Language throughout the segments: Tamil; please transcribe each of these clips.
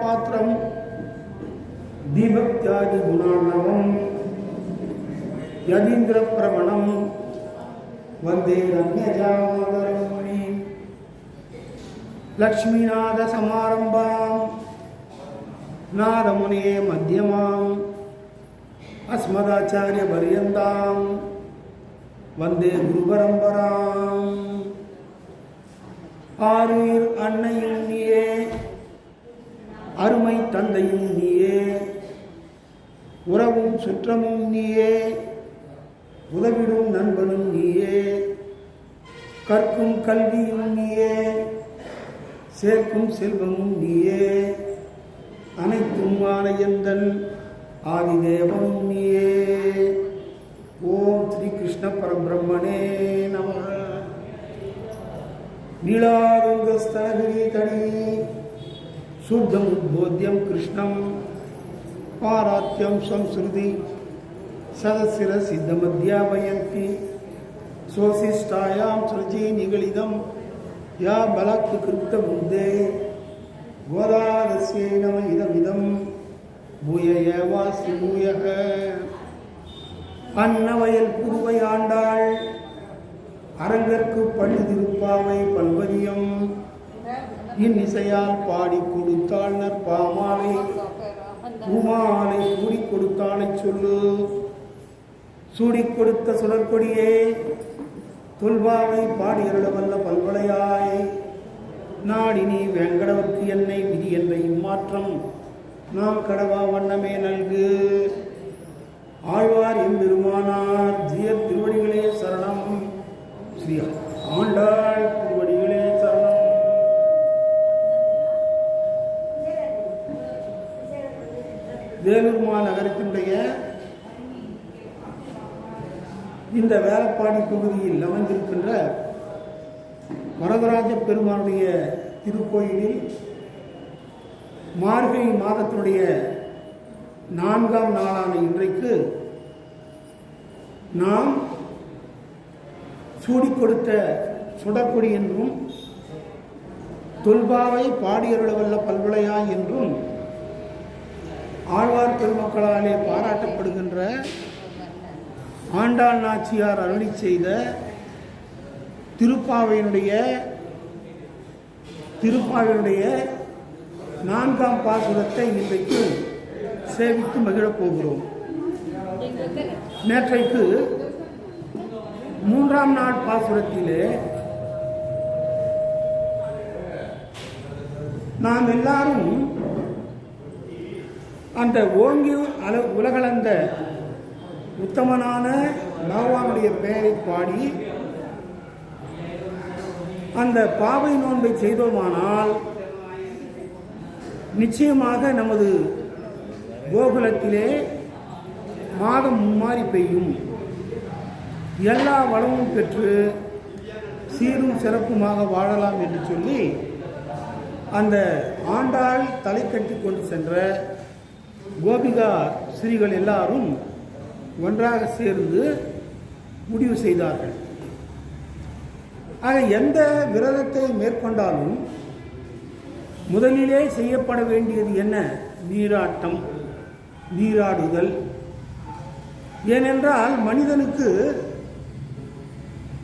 पात्रं दीभक्त्यादिगुणार्णवं यदीन्द्रप्रवणं वन्दे रम्यजामादरमणिं लक्ष्मीनाथसमारम्भां नारमुने मध्यमाम् अस्मदाचार्यपर्यन्तां वन्दे गुरुपरम्पराम् ஆறுயிர் அன்னையும் நீயே அருமை தந்தையும் நீயே. உறவும் சுற்றமும் நீயே. உதவிடும் நண்பனும் நீயே. கற்கும் கல்வியும் நீயே. சேர்க்கும் செல்வமும் நீயே. அனைத்தும் ஆலயந்தல் ஆதிதேவனும் நீயே. ஓம் ஸ்ரீ கிருஷ்ண பரபிரம்மனே நம நீளாதுங்கஸ்தனகிரி தனி शुद्धमुद्बोध्यं कृष्णं पारात्यं संस्कृति सदशिरसिद्धमध्यापयन्ति स्वशिष्टायां सृजि निगलितं या बलकृतबुद्धे गोदारस्यै नम इदमिदं भूय एवास्ति भूयः அன்னவயல் புதுவை ஆண்டாள் அரங்கற்கு பள்ளி திருப்பாவை என் இன்னிசையால் பாடி கொடுத்தாள் நற்பாமாலை. பூமாலை சூடி கொடுத்தானை சொல்லு. சூடிக் கொடுத்த சுடற்கொடியே தொல்வாவை பாடியருட வல்ல பல்வளையாய். நாடினி வேங்கடவர்க்கு என்னை விதி என்ற இம்மாற்றம். நாம் கடவா வண்ணமே நல்கு. ஆழ்வார் எம்பெருமானார் ஜியர் திருவடிகளே சரணம். ஸ்ரீ ஆண்டாள். வேலூர் மாநகரத்தினுடைய இந்த வேலப்பாடி பகுதியில் அமைந்திருக்கின்ற வரதராஜ பெருமானுடைய திருக்கோயிலில் மார்கழி மாதத்தினுடைய நான்காம் நாளான இன்றைக்கு நாம் சூடிக் கொடுத்த சுடக்குடி என்றும் தொல்பாவை பாடியருளவல்ல பல்வளையா என்றும் ஆழ்வார் பெருமக்களாலே பாராட்டப்படுகின்ற ஆண்டாள் நாச்சியார் அருளி செய்த திருப்பாவையினுடைய திருப்பாவையினுடைய நான்காம் பாசுரத்தை இன்றைக்கு சேவித்து மகிழப் போகிறோம். நேற்றைக்கு மூன்றாம் நாள் பாசுரத்திலே நாம் எல்லாரும் அந்த ஓங்கி அல உலகளந்த உத்தமனான பகவானுடைய பெயரை பாடி அந்த பாவை நோன்பை செய்தோமானால் நிச்சயமாக நமது கோகுலத்திலே மாதம் மும்மாறி பெய்யும். எல்லா வளமும் பெற்று சீரும் சிறப்புமாக வாழலாம் என்று சொல்லி அந்த ஆண்டாள் தலை கட்டி கொண்டு சென்ற கோபிகா ஸ்ரீகள் எல்லாரும் ஒன்றாக சேர்ந்து முடிவு செய்தார்கள். ஆக எந்த விரதத்தை மேற்கொண்டாலும் முதலிலே செய்யப்பட வேண்டியது என்ன? நீராட்டம் நீராடுதல். ஏனென்றால் மனிதனுக்கு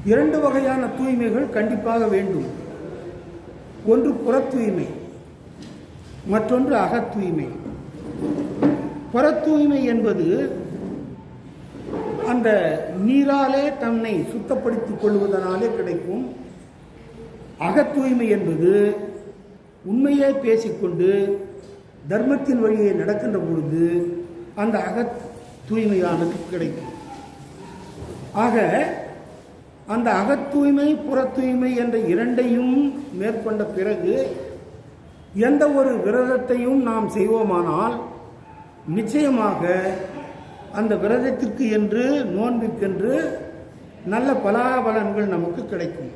இரண்டு வகையான தூய்மைகள் கண்டிப்பாக வேண்டும். ஒன்று புற தூய்மை மற்றொன்று அகத் தூய்மை தூய்மை என்பது அந்த நீராலே தன்னை சுத்தப்படுத்திக் கொள்வதனாலே கிடைக்கும். அகத்தூய்மை என்பது உண்மையே பேசிக்கொண்டு தர்மத்தின் வழியே நடக்கின்ற பொழுது அந்த அகத் தூய்மையானது கிடைக்கும். ஆக அந்த அகத்தூய்மை புறத்தூய்மை என்ற இரண்டையும் மேற்கொண்ட பிறகு எந்த ஒரு விரதத்தையும் நாம் செய்வோமானால் நிச்சயமாக அந்த விரதத்திற்கு என்று நோன்பிற்கென்று நல்ல பலாபலன்கள் நமக்கு கிடைக்கும்.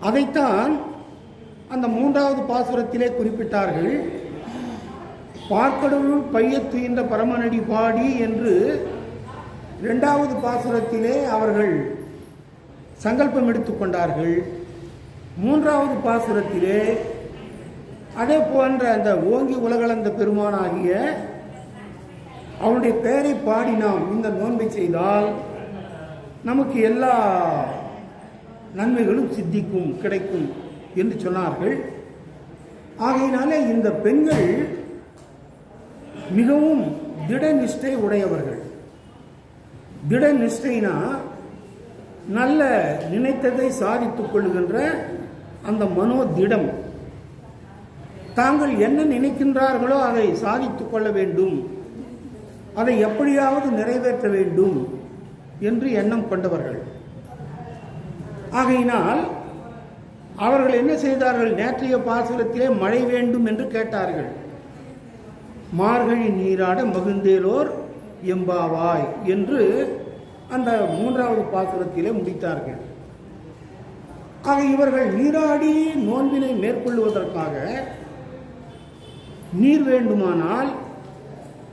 அதைத்தான் அந்த மூன்றாவது பாசுரத்திலே குறிப்பிட்டார்கள். பார்க்கடவுள் பையத் துயின்ற பரமநடி பாடி என்று இரண்டாவது பாசுரத்திலே அவர்கள் சங்கல்பம் எடுத்துக்கொண்டார்கள் மூன்றாவது பாசுரத்திலே அதே போன்ற அந்த ஓங்கி உலகளந்த பெருமானாகிய அவனுடைய பெயரை பாடி நாம் இந்த நோன்பை செய்தால் நமக்கு எல்லா நன்மைகளும் சித்திக்கும் கிடைக்கும் என்று சொன்னார்கள். ஆகையினாலே இந்த பெண்கள் மிகவும் திட நிஷ்டை உடையவர்கள். திட நிஷ்டைனா நல்ல நினைத்ததை சாதித்துக் கொள்கின்ற அந்த மனோதிடம். தாங்கள் என்ன நினைக்கின்றார்களோ அதை சாதித்துக் கொள்ள வேண்டும். அதை எப்படியாவது நிறைவேற்ற வேண்டும் என்று எண்ணம் கொண்டவர்கள். ஆகையினால் அவர்கள் என்ன செய்தார்கள்? நேற்றைய பாசுரத்திலே மழை வேண்டும் என்று கேட்டார்கள். மார்கழி நீராட மகிழ்ந்தேலோர் எம்பாவாய் என்று அந்த மூன்றாவது பாசுரத்திலே முடித்தார்கள். ஆக இவர்கள் நீராடி நோன்பினை மேற்கொள்வதற்காக நீர் வேண்டுமானால்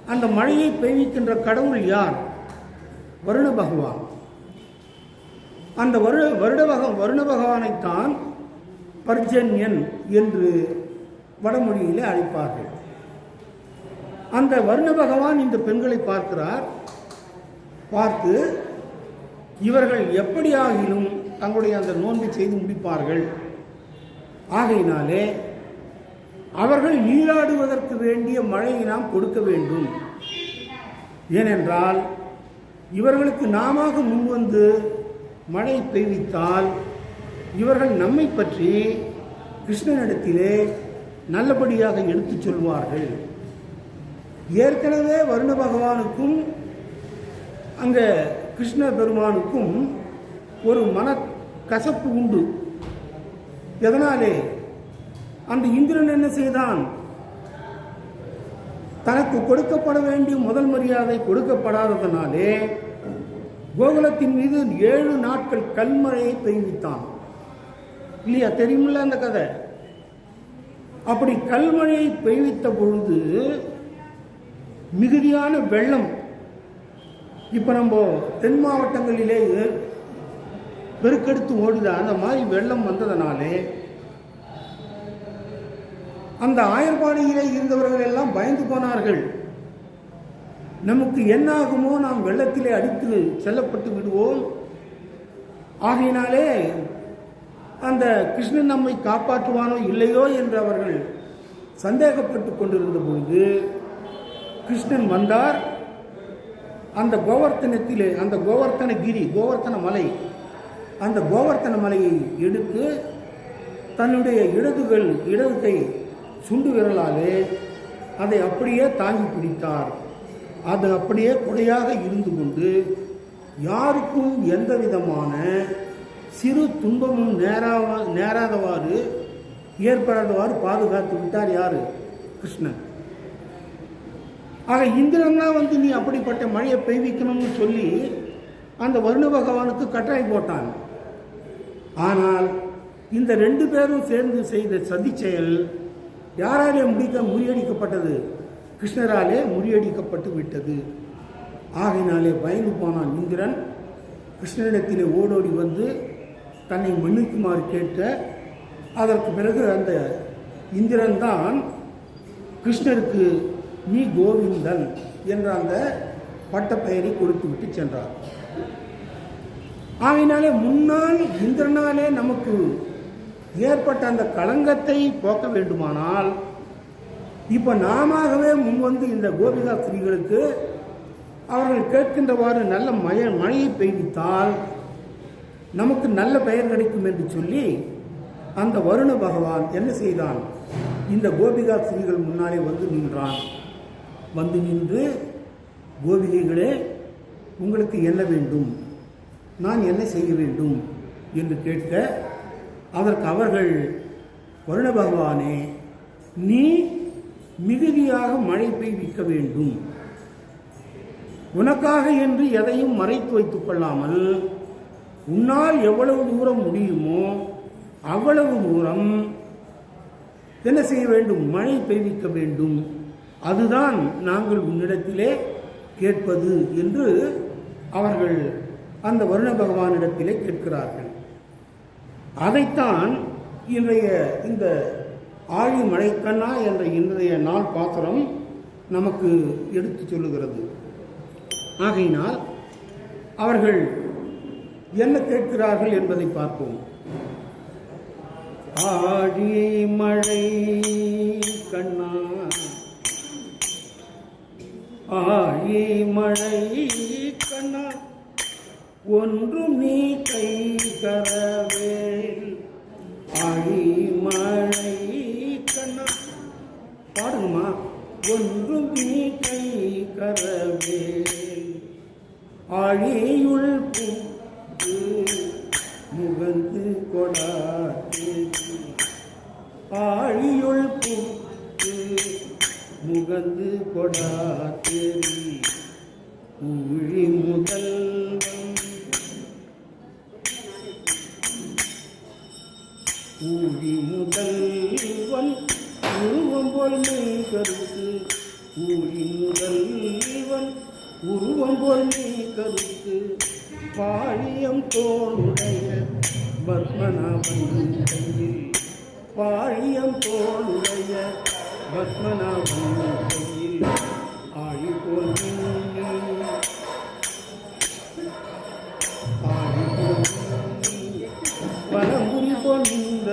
அந்த மழையை பெய்விக்கின்ற கடவுள் யார்? வருண பகவான். அந்த வருட வருட பக வருண பகவானைத்தான் பர்ஜன்யன் என்று வடமொழியிலே அழைப்பார்கள். அந்த வருண பகவான் இந்த பெண்களை பார்க்கிறார். பார்த்து இவர்கள் எப்படியாகிலும் தங்களுடைய அந்த நோன்பை செய்து முடிப்பார்கள். ஆகையினாலே அவர்கள் நீராடுவதற்கு வேண்டிய மழையை நாம் கொடுக்க வேண்டும். ஏனென்றால் இவர்களுக்கு நாம முன்வந்து மழை பெய்வித்தால் இவர்கள் நம்மை பற்றி கிருஷ்ணனிடத்திலே நல்லபடியாக எடுத்துச் சொல்வார்கள். ஏற்கனவே வருண பகவானுக்கும் அங்கே கிருஷ்ண பெருமானுக்கும் ஒரு மன கசப்பு உண்டு. எதனாலே? அந்த இந்திரன் என்ன செய்தான்? தனக்கு கொடுக்கப்பட வேண்டிய முதல் மரியாதை கொடுக்கப்படாததனாலே கோகுலத்தின் மீது ஏழு நாட்கள் கல்மழையை பெய்வித்தான். இல்லையா? தெரியுமில்ல அந்த கதை? அப்படி கல்மழையை பெய்வித்த பொழுது மிகுதியான வெள்ளம். இப்போ நம்ம தென் மாவட்டங்களிலே பெருக்கெடுத்து ஓடுதா அந்த மாதிரி வெள்ளம் வந்ததனாலே அந்த ஆயர்பாடியிலே இருந்தவர்கள் எல்லாம் பயந்து போனார்கள். நமக்கு என்னாகுமோ நாம் வெள்ளத்திலே அடித்து செல்லப்பட்டு விடுவோம். ஆகையினாலே அந்த கிருஷ்ணன் நம்மை காப்பாற்றுவானோ இல்லையோ என்று அவர்கள் சந்தேகப்பட்டு கொண்டிருந்த பொழுது கிருஷ்ணன் வந்தார். அந்த கோவர்த்தனத்திலே அந்த கோவர்த்தன கிரி கோவர்த்தன மலை அந்த கோவர்த்தன மலையை எடுத்து தன்னுடைய இடதுகள் இடது கை சுண்டு விரலாலே அதை அப்படியே தாங்கி பிடித்தார். அது அப்படியே கொடையாக இருந்து கொண்டு யாருக்கும் எந்த விதமான சிறு துன்பமும் நேராவ நேராதவாறு ஏற்படாதவாறு பாதுகாத்து விட்டார் யார்? கிருஷ்ணன். ஆக இந்திரன் தான் வந்து நீ அப்படிப்பட்ட மழையை பெய்விக்கணும்னு சொல்லி அந்த வருண பகவானுக்கு கட்டாயம் போட்டான். ஆனால் இந்த ரெண்டு பேரும் சேர்ந்து செய்த சதி செயல் யாராலே முடிக்க முறியடிக்கப்பட்டது? கிருஷ்ணராலே முறியடிக்கப்பட்டு விட்டது. ஆகையினாலே பயந்து போனான் இந்திரன். கிருஷ்ணனிடத்திலே ஓடோடி வந்து தன்னை மன்னிக்குமாறு கேட்ட அதற்கு பிறகு அந்த இந்திரன் தான் கிருஷ்ணருக்கு நீ கோவிந்தன் என்ற அந்த பட்டப்பெயரை கொடுத்து விட்டு சென்றார். ஆகையினாலே முன்னால் இந்திரனாலே நமக்கு ஏற்பட்ட அந்த களங்கத்தை போக்க வேண்டுமானால் இப்போ நாமவே முன்வந்து இந்த கோபிகா ஸ்திரீகளுக்கு அவர்கள் கேட்கின்றவாறு நல்ல மய மழையை பெய்வித்தால் நமக்கு நல்ல பெயர் கிடைக்கும் என்று சொல்லி அந்த வருண பகவான் என்ன செய்தான்? இந்த கோபிகா ஸ்திரீகள் முன்னாலே வந்து நின்றான். வந்து நின்று கோபிகைகளே உங்களுக்கு என்ன வேண்டும்? நான் என்ன செய்ய வேண்டும்? என்று கேட்க அதற்கு அவர்கள் வருண பகவானே நீ மிகுதியாக மழை பெய்விக்க வேண்டும். உனக்காக என்று எதையும் மறைத்து வைத்துக் கொள்ளாமல் உன்னால் எவ்வளவு தூரம் முடியுமோ அவ்வளவு தூரம் என்ன செய்ய வேண்டும்? மழை பெய்விக்க வேண்டும். அதுதான் நாங்கள் உன்னிடத்திலே கேட்பது என்று அவர்கள் அந்த வருண பகவானிடத்திலே கேட்கிறார்கள். அதைத்தான் இன்றைய இந்த ஆழி மழைக்கண்ணா என்ற இன்றைய நாள் பாத்திரம் நமக்கு எடுத்து சொல்லுகிறது. ஆகையினால் அவர்கள் என்ன கேட்கிறார்கள் என்பதை பார்ப்போம். ஆழி மழை கண்ணா ஆழி மழை கண்ணா. ஒன்றும் நீ கை தரவேல். அடிமழை கண்ணா பாடுங்கம்மா. ஒன்றும் நீ கை கரவேல் அழியுள் பூத்து முகந்து கொடாது ஆழியுள் பூத்து முகந்து கொடாத்தேரி ஊழி முதல் விதி முதல் இவன் உருவம் போல் மெய் கருத்து ஊழி முதல்வன் உருவம் போல் நீ கருத்து பாழியம் தோளுடைய பத்மநாபன் கையில். பாழியம் தோளுடைய பத்மநாபன் கையில்.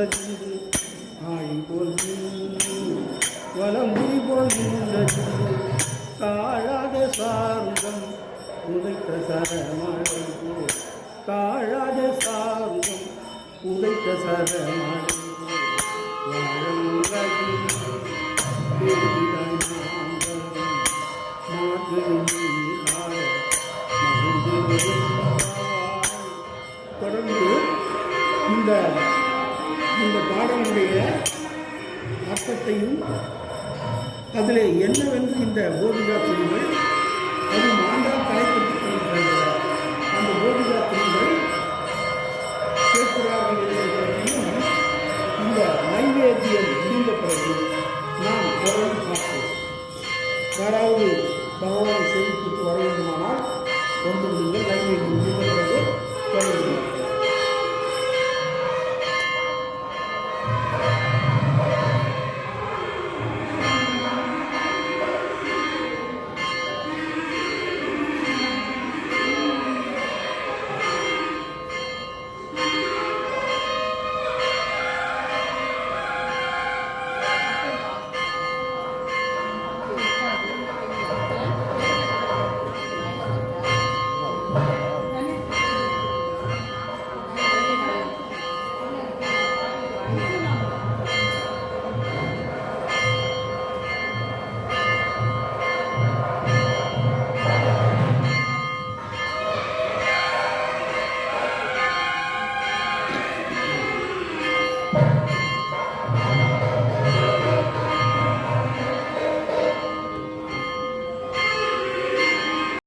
நின்றது ஆழி போல் மின்னி வலம்புரி போல் நின்றது தாழாத உதைத்த சரமழை போல் தாழாத சார்ந்தம் உதைத்த சரமழை தொடர்ந்து இந்த இந்த பாடலுடைய அர்த்தத்தையும் அதில் என்னவென்று இந்த கோபிகா துணிகள் அது மாண்டால் தலைப்பட்டு அந்த கோபிகா துணிகள் கேட்கிறார்கள் என்பதையும் இந்த நைவேத்தியம் முடிந்த பிறகு நாம் தொடர்ந்து பார்ப்போம். யாராவது பகவானை சேவித்துட்டு வர வேண்டுமானால் ஒன்று நீங்கள் நைவேத்தியம் முடிந்த